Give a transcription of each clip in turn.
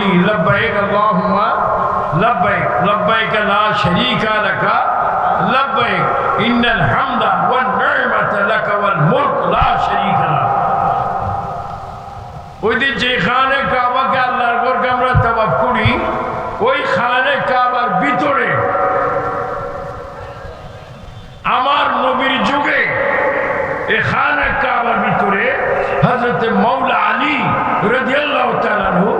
বলি লব্বাইক আল্লাহুম্মা লব্বাইক লব্বাইক লা শারীকা লাকা লব্বাইক ইন্নাল হামদা ওয়ান নি'মাতা লাকা ওয়াল মুলক লা শারীকা লাক ওই দিন যে খানে কাবাকে আল্লাহর ঘরকে আমরা তবাব করি, ওই খানে কাবার ভিতরে আমার নবীর যুগে, এ খানে কাবার ভিতরে হজরত মৌলা আলী রাদিয়াল্লাহ তাআলাহু খানে কাবার ভিতরে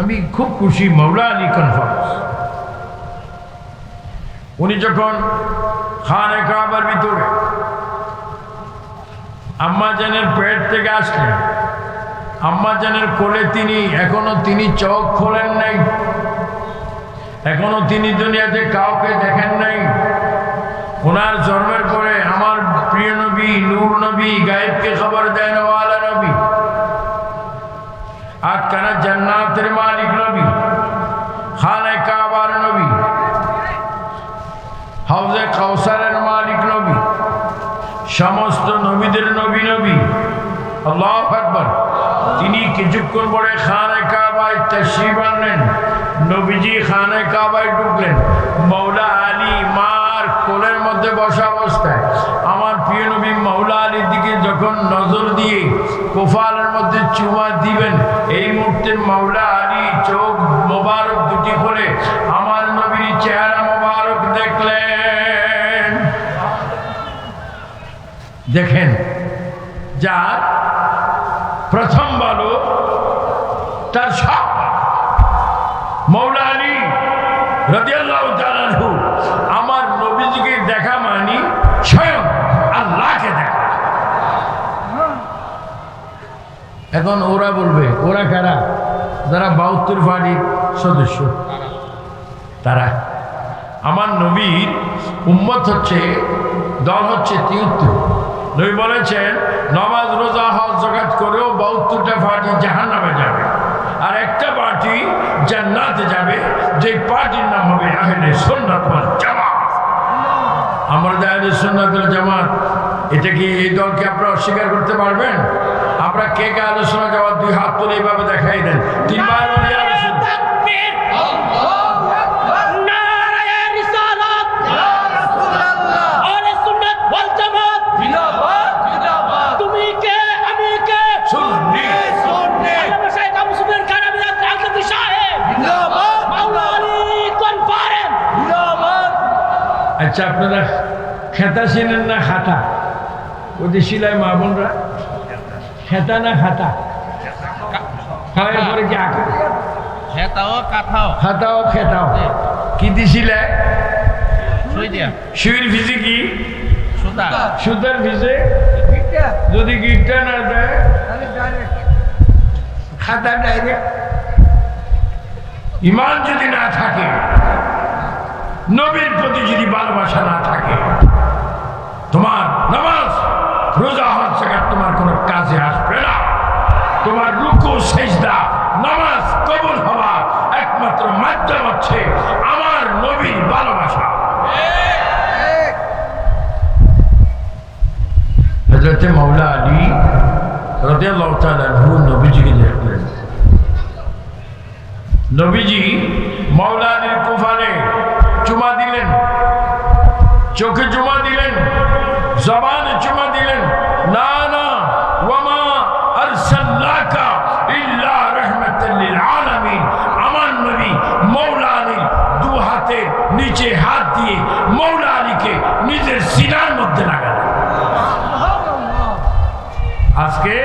আমি খুব খুশি মাওলা আলী কনফারেন্স উনি যখন খানে কাবার ভিতরে আম্মা জানের পেট থেকে আসলেন, আম্মা জানের কোলে তিনি, এখনও তিনি চোখ খোলেন নাই, এখনও তিনি দুনিয়াতে কাউকে দেখেন নাই। ওনার জন্মের পরে আমার প্রিয় নবী, নূর নবী, গায়েবকে খবর দেন ওয়ালা নবী। আটকানা জান্নাতের মালিক নবী? খানে কাবার নবী। হাউজে কাউসারের মালিক নবী। সমস্ত নবীদের নবী নবী। আল্লাহ আকবর। তিনি কিছুক্ষণ পরে খানে কাবায় তশরিফ আনলেন। নবীজি খানে কাবায় ঢুকলেন। মৌলা আলী মার কোলের মধ্যে বসা অবস্থায়। আমার প্রিয় নবী মৌলা আলীর দিকে যখন নজর দিয়ে কোফালের মধ্যে চুমা দিবেন। এই মুহূর্তে মৌলা আলী চোখ মোবারক দুটি খুলে আমার নবীর চেহারা মোবারক দেখলেন। দেখেন যার প্রথম বলো, তার সব। মৌলা আলী রদিয়াল্লাহ তালাহু আমার নবীজিকে দেখা মানি স্বয়ং আল্লাহকে দেখা এখন ওরা বলবে, ওরা কারা? যারা বাহাত্তর ফাড়ির সদস্য। তারা। আমার নবীর উম্মত হচ্ছে, দল হচ্ছে তিয়াত্তর। নবী বলেছেন, নমাজ, রোজা, হজ জগাত করেও বাউত্তরটা পার্টি জাহান নামে যাবে। আর একটা পার্টি জান্নাতে যাবে যে পার্টির নাম হবে আহলে সুন্নাত ওয়াল জামাত। আমরা আহলে সুন্নাতুল জামাত, এটা কি এই দলকে আপনারা অস্বীকার করতে পারবেন? আমরা কে কে আলোচনা যাওয়ার দুই হাত তুলে এইভাবে দেখাই দেন। তিনবার আচ্ছা আপনারা খেতা চিনেন না খাতা? ওদের শিলায় মা বোনরা? খেতা না খাতা? খাওয়ার পরে কি আঁকা? হেতাও কাথাও। খাতাও খেতাও। কি দিছিলে? শুইর ভিজে কি? সুতা। সুতার ভিজে? যদি গিটটা না দেয়? খাতা ডাইরেক্ট ইমান যদি না থাকে নবীর প্রতি যদি ভালোবাসা না থাকে তোমার নামাজ রোজা হজ জাকাত তোমার সেজদা নামাজ কবুল হওয়া একমাত্র মাধ্যম হচ্ছে আমার নবীর ভালোবাসা। হজরতে মৌলা আলী রদিয়াল্লাহ চোখে চুমা দিলেন, জবানে চুমা দিলেন না না আজকে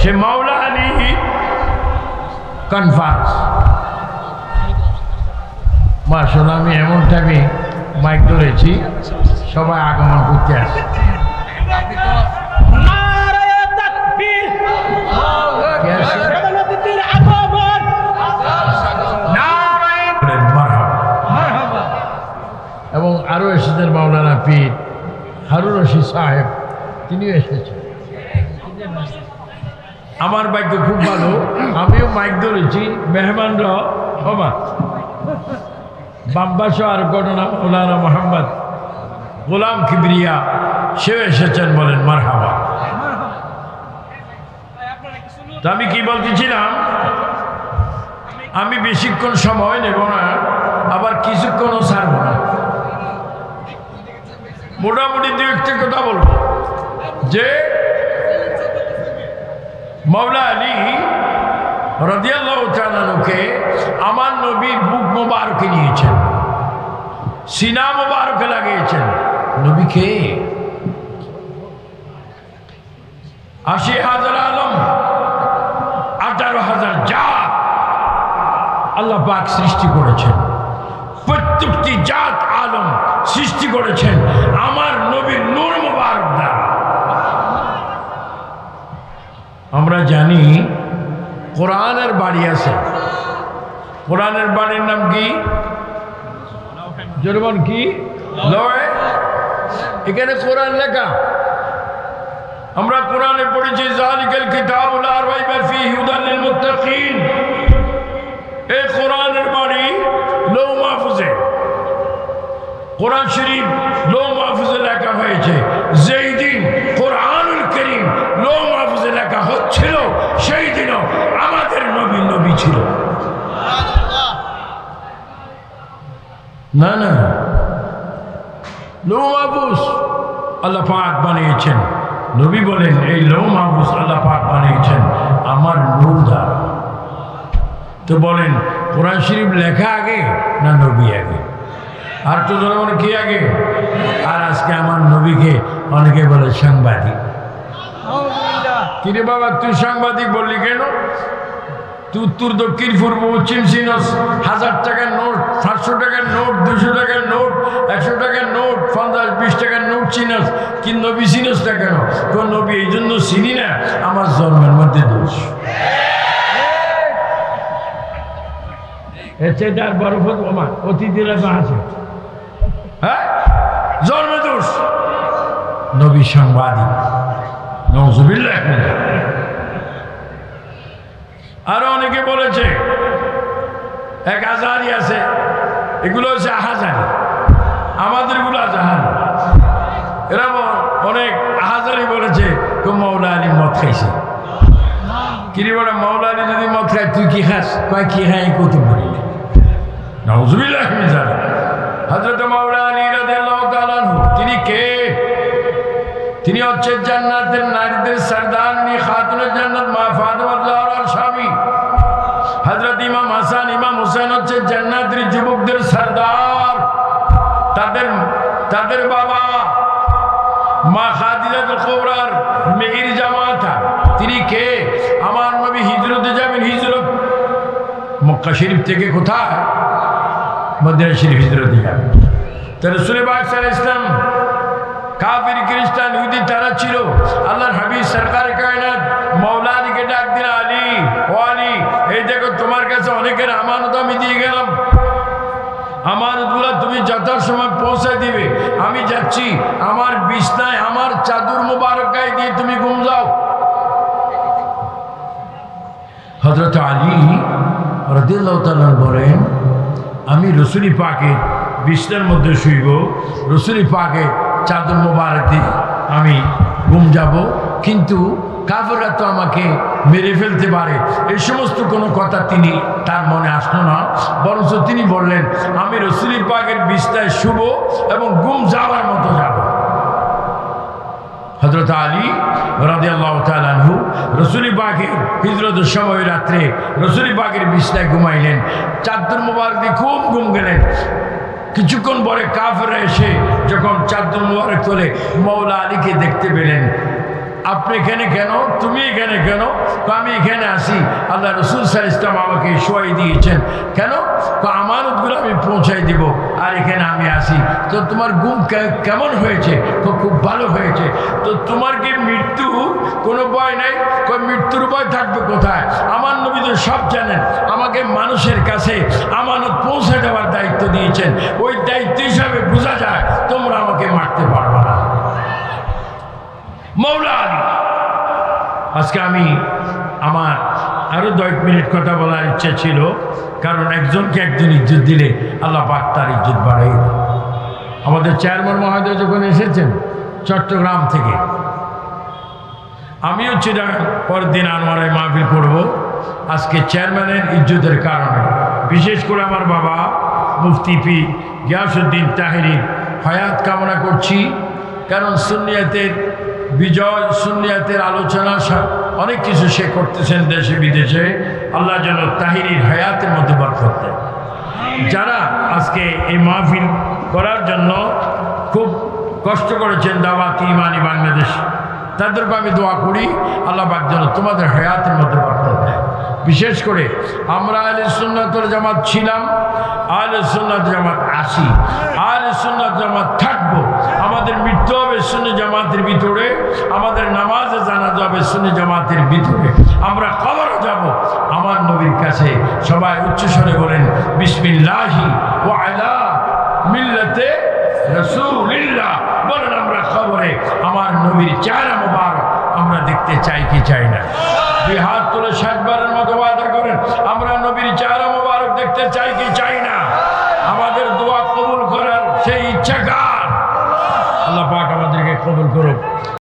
সে মাওলা আলী কনফারেন্স মা শোনো আমি এমন টাইমে মাইক ধরেছি সবাই আগমন করতে আসে। এবং আরও এসেছেন মাওলানা পীর হারুন রশিদ সাহেব তিনিও এসেছেন। আমার ভাগ্য খুব ভালো, আমিও মাইক ধরেছি, মেহমানরা ক্ষমা। বাম্বাস আর ঘটনা মৌলানা মোহাম্মদ গোলাম কিবরিয়া, সেও এসেছেন বলেন, মারহাবা। তো আমি কি বলতেছিলাম? আমি বেশিক্ষণ সময় নেব না, আবার কিছুক্ষণও ছাড়ব না। মোটামুটি দু একটা কথা বলব। যে মৌলা আলী রদিয়াল্লাহ আমার নবীর বুক মোবারকে নিয়েছেন সিনা মোবারকে লাগিয়েছেন। নবীকে আশি হাজার আলম, আঠারো হাজার জাত আল্লাহ পাক সৃষ্টি করেছেন। প্রত্যেকটি জাত আলম সৃষ্টি করেছেন। আমার নবীর নূর মোবারক দ্বারা আমরা জানি, কোরআনের বাড়ি আছে। কোরআনের বাড়ির নাম কি? জরমান কি? লয়। এখানে কোরআন লেখা। আমরা কোরআনে পড়েছি, জালিকাল কিতাবুল লা রাইবা ফীহি হুদাল লিল মুত্তাকিন। এই কোরআনের বাড়ি লৌ মাহফুজে। কোরআন শরীফ লৌ মাহফুজে লেখা হয়েছে। না না। লৌ মাহফুজ আল্লাহ পাক বানিয়েছেন। নবী বলেন এই লৌ মাহফুজ আল্লাহ পাক বানিয়েছেন আমার নূর দ্বারা তো বলেন কোরআন শরীফ লেখা আগে না নবী আগে? আর তো জনগণ কি আগে? আর আজকে আমার নবীকে অনেকে বলে সাংবাদিক। কিরে বাবা তুই সাংবাদিক বললি কেন? উত্তর দক্ষিণ পূর্ব পশ্চিম চিনস হাজার টাকার নোট সাতশো টাকার নোট দুশো টাকার নোট একশো টাকার নোট পঞ্চাশ বিশ টাকার নোট চিনস কি নবী চিনস না কেন? কোন নবী এই জন্য চিনি না? আমার জন্মের মধ্যে দোষ। চাইতে আর বড় আমার অতিথিরা তো আছে। হ্যাঁ? জন্মে দোষ। নবী সাংবাদিক নজুবিল্লাহ আরও অনেকে বলেছে, এক হাজারই আছে, এগুলো হচ্ছে আহাজারি। আমাদেরগুলো জাহারি এরা ব- অনেক আহাজারি বলেছে, তো মৌলা আলী মদ খাইছে। কিরি বলে মৌলা আলী যদি মদ খায়, তুই কি খাস? কয়, কি খাই কত বলি নজুবিল্লাহ জানে হজরত মাওলা আলী আনহু, তিনি কে? তিনি হচ্ছে জান্নাতের নারীদের সরদারনি খাতুনের জান্নাত মা তাদের বাবা মা খাদিজাতুল কুবরার মেহির জামাতা। তিনি কে? আমার নবী হিজরতে যাবেন, হিজরত। মক্কা শরীফ থেকে কোথায়? মদিনা শরীফ হিজরতে যাবেন। তো রসুল পাক সাল্লাল্লাহু আলাইহি ইসলাম কাফির, খ্রিস্টান, ইহুদি তারা ছিল। আল্লাহর হাবিব, সরকার, কায়নাত মৌলা আলীকে ডাক দিল আলী, ও আলী, এই দেখো তোমার কাছে অনেকের আমানত আমি দিয়ে গেলাম। আমানতগুলো তুমি যথার সময় পৌঁছে দিবে। আমি যাচ্ছি, আমার বিছনায়, আমার চাদর মুবারকায় দিয়ে তুমি ঘুম যাও। হজরত আলী রদিল্লাহ বলেন, আমি রসুলি পাকে বিছনার মধ্যে শুইব, রসুলি পাকে চাদর মোবারক দিয়ে আমি ঘুম যাব। কিন্তু কাফেররা তো আমাকে মেরে ফেলতে পারে। এই সমস্ত কোনো কথা তিনি তার মনে আসলো না, বরঞ্চ তিনি বললেন, আমি রসুলি পাকের বিছনায় শুভ এবং গুম যাওয়ার মতো যাব। হজরত আলী রাজি আল্লাহ তালু রসুলি বাগের হিজরতের সময় রাত্রে রসুলি বাঘের বিছনায় ঘুমাইলেন। চাদর মুবারক দিয়ে খুব ঘুম গেলেন। কিছুক্ষণ পরে কাফেরা এসে যখন চাদর মুবারক তোলে মৌলা আলীকে দেখতে পেলেন। আপনি এখানে কেন? তুমি এখানে কেন? তো আমি এখানে আসি আল্লাহ রসুল স্যার ইসলাম আমাকে শোয়াই দিয়েছেন। কেন? আমানতগুলো আমি পৌঁছাই দিব। আর এখানে আমি আসি তো তোমার গুম কেমন হয়েছে? তো খুব ভালো হয়েছে। তো তোমার কি মৃত্যু কোনো ভয় নেই? মৃত্যুর ভয় থাকবে কোথায়? আমার নবী তো সব জানেন। আমাকে মানুষের কাছে আমানত পৌঁছে দেওয়ার দায়িত্ব দিয়েছেন। ওই দায়িত্ব হিসাবে বোঝা যায় তোমরা আমাকে মারতে পারবে না মৌলা আজকে আমি আমার আরও দশ মিনিট কথা বলার ইচ্ছা ছিল, কারণ একজনকে একজন ইজ্জত দিলে আল্লাহ পাক তার ইজ্জত বাড়াই আমাদের চেয়ারম্যান মহোদয় যখন এসেছেন চট্টগ্রাম থেকে, আমিও চিরা পরের দিন আনোয়ারায় মাহফিল করব, আজকে চেয়ারম্যানের ইজ্জতের কারণে। বিশেষ করে আমার বাবা, মুফতি পি গিয়াসুদ্দিন তাহিরি হয়াত কামনা করছি, কারণ সুনিয়াতের বিজয় সুনিয়াতের আলোচনা অনেক কিছু সে করতেছেন দেশে, বিদেশে। আল্লাহ যেন তাহিরির হায়াতের মধ্যে বরকত দেয়। যারা আজকে এই মাহফিল করার জন্য খুব কষ্ট করেছেন, দাওয়াতি ইমানি বাংলাদেশ তাদেরকে আমি দোয়া করি। আল্লাহ যেন তোমাদের হায়াতের মধ্যে বরকত বিশেষ করে আমরা আলে সুন্নাতর জামাত ছিলাম আলে সুন্নাত জামাত আসি আলে সুন্নাত জামাত থাকব। আমাদের মৃত্যু হবে শূন্য জামাতের ভিতরে, আমাদের নামাজে জানা যাবে শূন্য জামাতের ভিতরে। আমরা কবরও যাব। আমার নবীর কাছে সবাই উচ্চস্বরে বলেন, বিসমিল্লাহি ও আলা মিল্লাতে রসুলিল্লাহ। বলেন, আমরা খবরে আমার নবীর চেহারা মোবারক। আমরা দেখতে চাই কি চাই না। দুই হাত তুলে সাতবারের মতো বাধা করেন, আমরা নবীর চারা মোবারক দেখতে চাই কি চাই